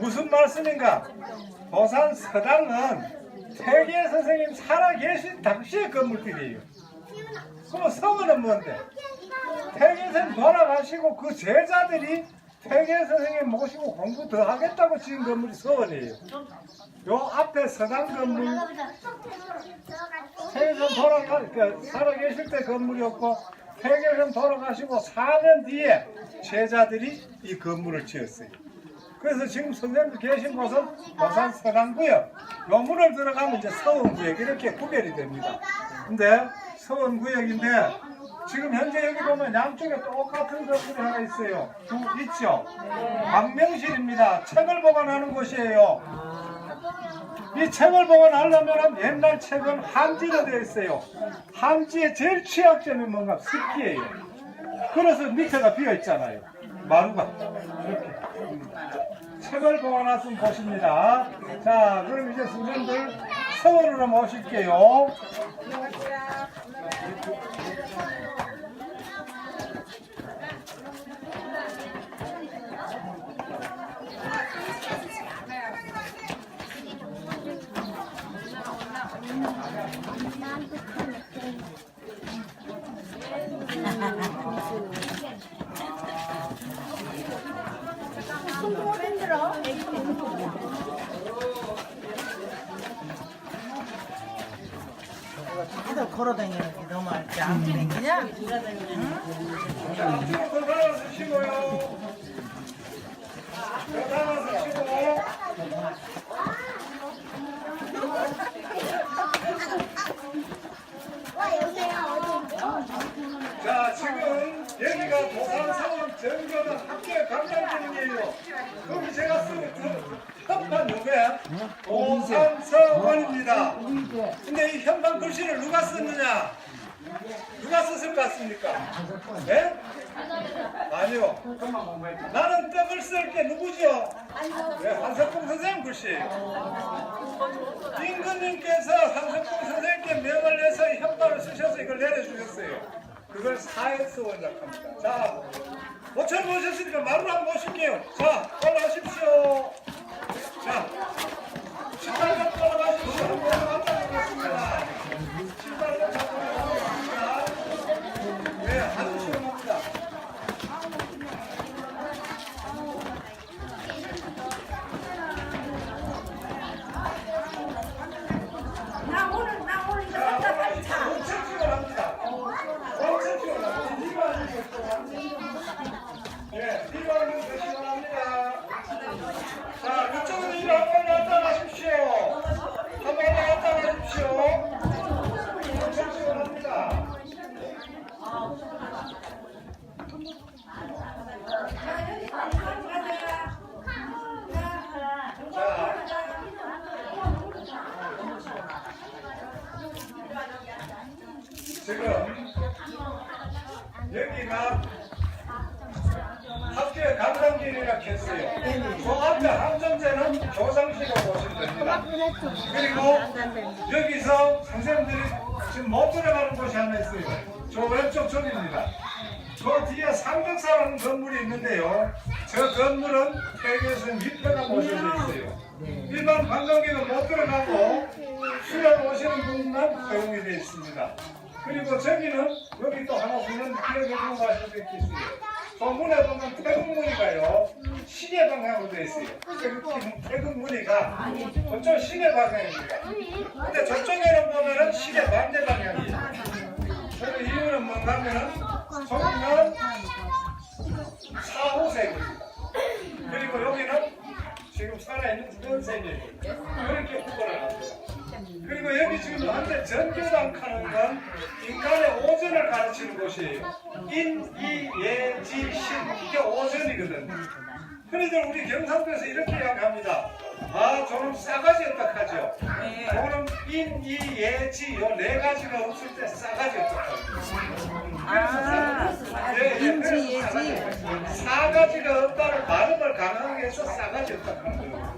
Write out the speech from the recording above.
무슨 말씀인가? 도산 서당은 태계 선생님 살아계신 당시의 건물들이에요. 그럼 성은 뭔데? 태계 선생님 돌아가시고 그 제자들이 태계 선생님 모시고 공부 더 하겠다고 지은 건물이 서원이에요. 요 앞에 서당 건물, 선생님 돌아가, 그 살아계실 때 건물이었고 선생님 돌아가시고 4년 뒤에 제자들이 이 건물을 지었어요. 그래서 지금 선생님들 계신 곳은 도산 서강구역 요 문을 들어가면 이제 서원구역 이렇게 구별이 됩니다. 근데 서원구역인데 지금 현재 여기 보면 양쪽에 똑같은 건물이 하나 있어요. 두 있죠? 광명실입니다. 책을 보관하는 곳이에요. 이 책을 보관하려면 옛날 책은 한지로 되어 있어요. 한지의 제일 취약점이 뭔가 습기예요. 그래서 밑에가 비어 있잖아요. 마루가. 이렇게 책을 보관하신 곳입니다. 자, 그럼 이제 선생님들 서원으로 모실게요. 다들 걸어 다니는 게 너무 알지 안 땡기냐? 자, 지금 들어가서 쉬고요. 들어가서 쉬고. 자, 지금 여기가 도산사원 전교단 학교 강당동이에요. 거기 제가 쓴 현판 누구야? 도산서원입니다. 근데 글씨를 누가 썼느냐? 누가 썼을 것 같습니까? 네? 아니요. 나는 떡을 쓸 게 누구죠? 네, 한석봉 선생님 글씨예요. 임금님께서 한석봉 선생님께 명을 내서 현판을 쓰셔서 이걸 내려주셨어요. 그걸 사회서 원작합니다. 자, 모처럼 모셨으니까 마루 한번 모실게요. 자, 올라오십시오. 자, 신발 좀 올라가십시오. 한번 올라갔다 오겠습니다. 신발 좀 잡고 올라가겠습니다. 네, 한시원합니다 나 오늘 나 오늘 이거 혼자 빨리 자. 엄청 시원합니다. 엄청 시원합니다. 리바는 예, 리바는 더 시원합니다. 자, 이쪽으로 이리 한번 왔다 가십시오. 한번 왔다 가십시오. 시원합니다. 지금 여기가 강당길이라 했어요. 그 앞에 항정제는 교상시로 보시면 됩니다. 그리고 여기서 선생님들이 지금 못 들어가는 곳이 하나 있어요. 저 왼쪽 쪽입니다. 그 뒤에 삼겹살하는 건물이 있는데요. 저 건물은 태교에서 밑에가 모셔져 있어요. 일반 관광객은 못 들어가고 수련 오시는 분만 허용이 되어 있습니다. 그리고 저기는 여기 또 하나 보면 기억해 주는 거 하실 수 있어요. 저 문에 보면 태극무늬가요. 시계 방향으로 되어 있어요. 태극- 태극무늬가 저쪽 시계 방향입니다. 근데 저쪽에는 보면은 시계 반대 방향이에요. 그 이유는 뭔가 하면은 저기는 사후색입니다. 그리고 여기는 지금 살아있는 주변색이에요. 이렇게 구분을 합니다. 그리고 여기 지금 한테 전교당 하는 건 인간의 오전을 가르치는 곳이에요. 인, 이, 예, 지, 신 이게 오전이거든요. 흔히들 우리 경상도에서 이렇게 이야기합니다. 아, 저는 싸가지 어떡하죠? 저는 인, 이, 예, 지 요 네 가지가 없을 때 싸가지 어떡하죠? 아, 예, 예, 인지, 그래서 예지. 싸가지. 싸가지가 없다는 발음을 가능하게 해서 싸가지 없다는 거예요.